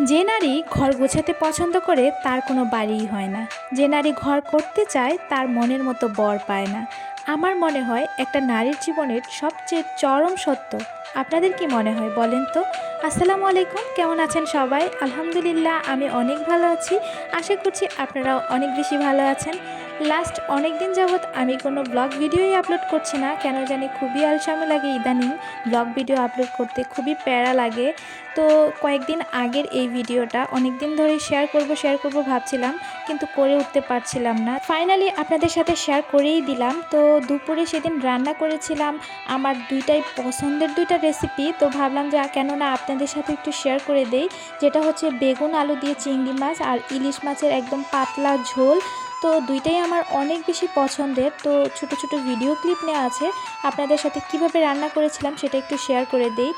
যে নারী ঘর গোছাতে পছন্দ করে, তার কোনো বাড়িই হয় না। যে নারী ঘর করতে চায়, তার মনের মতো বর পায় না। আমার মনে হয় একটা নারীর জীবনের সবচেয়ে চরম সত্য। আপনাদের কি মনে হয় বলেন তো? আসসালামু আলাইকুম, কেমন আছেন সবাই? আলহামদুলিল্লাহ, আমি অনেক ভালো আছি। আশা করছি আপনারাও অনেক বেশি ভালো আছেন। লাস্ট অনেক দিন যাবৎ আমি কোনো ব্লগ ভিডিওই আপলোড করছি না। কেন জানি খুবই আলসামি লাগে ইদানিং ব্লগ ভিডিও আপলোড করতে, খুবই প্যারা লাগে। তো কয়েকদিন আগের এই ভিডিওটা অনেক দিন ধরে শেয়ার করব শেয়ার করব ভাবছিলাম, কিন্তু করে উঠতে পারছিলাম না। ফাইনালি আপনাদের সাথে শেয়ার করেই দিলাম। তো দুপুরে সেদিন রান্না করেছিলাম, আমার দুইটাই পছন্দের দুইটা রেসিপি তো ভাবলাম যে কেননা আপনাদের সাথে একটু শেয়ার করে দেই, যেটা হচ্ছে বেগুন, আলু দিয়ে চিংড়ি মাছ আর ইলিশ মাছের একদম পাতলা ঝোল। তো দুইটাই আমার অনেক বেশি পছন্দের। তো ছোট ছোট ভিডিও ক্লিপ নেওয়া আছে। আপনাদের সাথে কীভাবে রান্না করেছিলাম সেটা একটু শেয়ার করে দেই।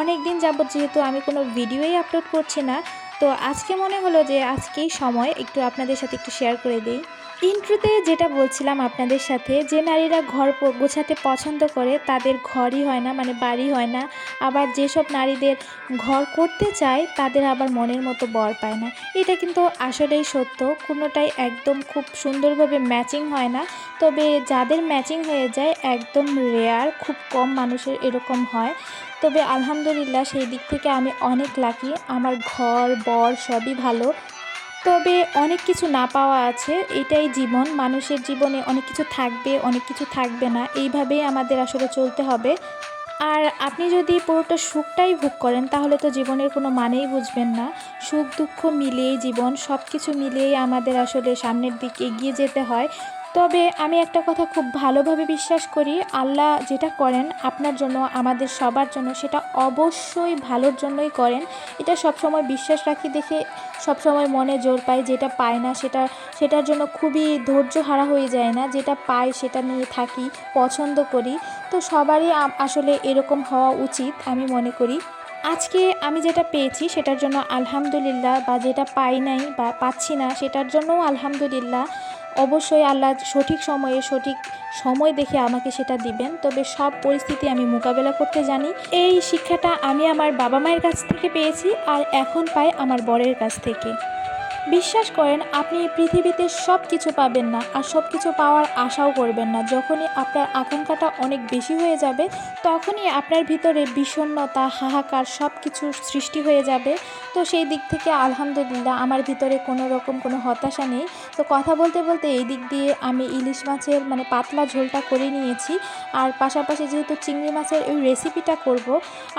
অনেক দিন যাবত যেহেতু আমি কোনো ভিডিওই আপলোড করছি না, তো আজকে মনে হলো যে আজকেই সময়, একটু আপনাদের সাথে একটু শেয়ার করে দিই। ইন্ট্রোতে যেটা বলছিলাম আপনাদের সাথে, যে নারীরা ঘর গোছাতে পছন্দ করে, তাদের ঘরই হয় না মানে বাড়ি হয় না। আবার যেসব নারীদের ঘর করতে চায়, তাদের আবার মনের মতো বর পায় না। এটা কিন্তু আসলেই সত্য। কোনোটাই একদম খুব সুন্দরভাবে ম্যাচিং হয় না। তবে যাদের ম্যাচিং হয়ে যায়, একদম রেয়ার, খুব কম মানুষের এরকম হয়। তবে আলহামদুলিল্লাহ, সেই দিক থেকে আমি অনেক লাকি। আমার ঘর, বর সবই ভালো। তবে অনেক কিছু না পাওয়া আছে, এটাই জীবন। মানুষের জীবনে অনেক কিছু থাকবে, অনেক কিছু থাকবে না, এইভাবেই আমাদের আসলে চলতে হবে। আর আপনি যদি পুরোটা সুখটাই ভোগ করেন, তাহলে তো জীবনের কোনো মানেই বুঝবেন না। সুখ দুঃখ মিলিয়েই জীবন সব কিছু মিলিয়েই আমাদের আসলে সামনের দিকে এগিয়ে যেতে হয়। তবে আমি একটা কথা খুব ভালোভাবে বিশ্বাস করি, আল্লাহ যেটা করেন আপনার জন্য, আমাদের সবার জন্য, সেটা অবশ্যই ভালোর জন্যই করেন। এটা সবসময় বিশ্বাস রাখি, দেখে সবসময় মনে জোর পাই যেটা পায় না, সেটা, সেটার জন্য খুবই ধৈর্য হারা হয়ে যায় না, যেটা পাই সেটা নিয়ে থাকি, পছন্দ করি। তো সবারই আসলে এরকম হওয়া উচিত আমি মনে করি। আজকে আমি যেটা পেয়েছি সেটার জন্য আলহামদুলিল্লাহ, বা যেটা পাই নাই বা পাচ্ছি না, সেটার জন্যও আলহামদুলিল্লাহ। অবশ্যই আল্লাহ সঠিক সময়ে সঠিক সময় দেখে আমাকে সেটা দিবেন। তবে সব পরিস্থিতি আমি মোকাবেলা করতে জানি। এই শিক্ষাটা আমি আমার বাবা মায়ের কাছ থেকে পেয়েছি আর এখন পাই আমার বরের কাছ থেকে। বিশ্বাস করেন, আপনি এই পৃথিবীতে সব কিছু পাবেন না আর সব কিছু পাওয়ার আশাও করবেন না। যখনই আপনার আকাঙ্ক্ষাটা অনেক বেশি হয়ে যাবে, তখনই আপনার ভিতরে বিষণ্ণতা, হাহাকার সব কিছু সৃষ্টি হয়ে যাবে। তো সেই দিক থেকে আলহামদুলিল্লাহ আমার ভিতরে কোনো রকম কোনো হতাশা নেই। তো কথা বলতে বলতে এই দিক দিয়ে আমি ইলিশ মাছের মানে পাতলা ঝোলটা করে নিয়েছি। আর পাশাপাশি যেহেতু চিংড়ি মাছের ওই রেসিপিটা করব,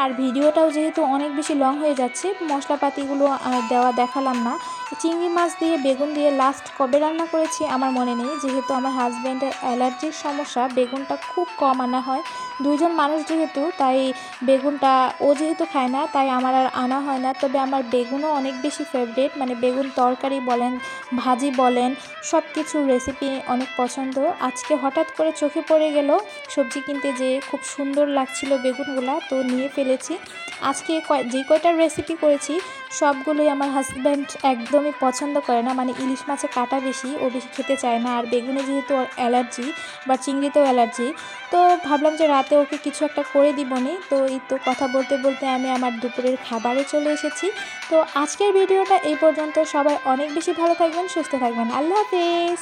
আর ভিডিওটাও যেহেতু অনেক বেশি লং হয়ে যাচ্ছে, মশলাপাতিগুলো দেওয়া দেখালাম না। চিংড়ি মাছ দিয়ে, বেগুন দিয়ে লাস্ট কবে রান্না করেছি আমার মনে নেই। যেহেতু আমার হাজব্যান্ডের অ্যালার্জির সমস্যা, বেগুনটা খুব কম আনা হয়। দুইজন মানুষ যেহেতু, তাই বেগুনটা ও যেহেতু খায় না, তাই আমার আর আনা হয় না। তবে আমার বেগুনও অনেক বেশি ফেভারিট মানে বেগুন তরকারি বলেন, ভাজি বলেন সব কিছু রেসিপি অনেক পছন্দ। আজকে হঠাৎ করে চোখে পড়ে গেল সবজি কিনতে যে খুব সুন্দর লাগছিল বেগুনগুলা, তো নিয়ে ফেলেছি। আজকে যে কয়টা রেসিপি করেছি, সবগুলোই আমার হাজব্যান্ড একদমই পছন্দ করে না। মানে ইলিশ মাছে কাটা বেশি, ও বেশি খেতে চায় না। আর বেগুনে যেহেতু অ্যালার্জি বা চিংড়িতেও অ্যালার্জি তো ভাবলাম যে রাতে ওকে কিছু একটা করে দিবনি তো এই তো কথা বলতে বলতে আমি আমার দুপুরের খাবারে চলে এসেছি। তো আজকের ভিডিওটা এই পর্যন্ত। সবাই অনেক বেশি ভালো থাকবেন, সুস্থ থাকবেন। আল্লাহ হাফেজ।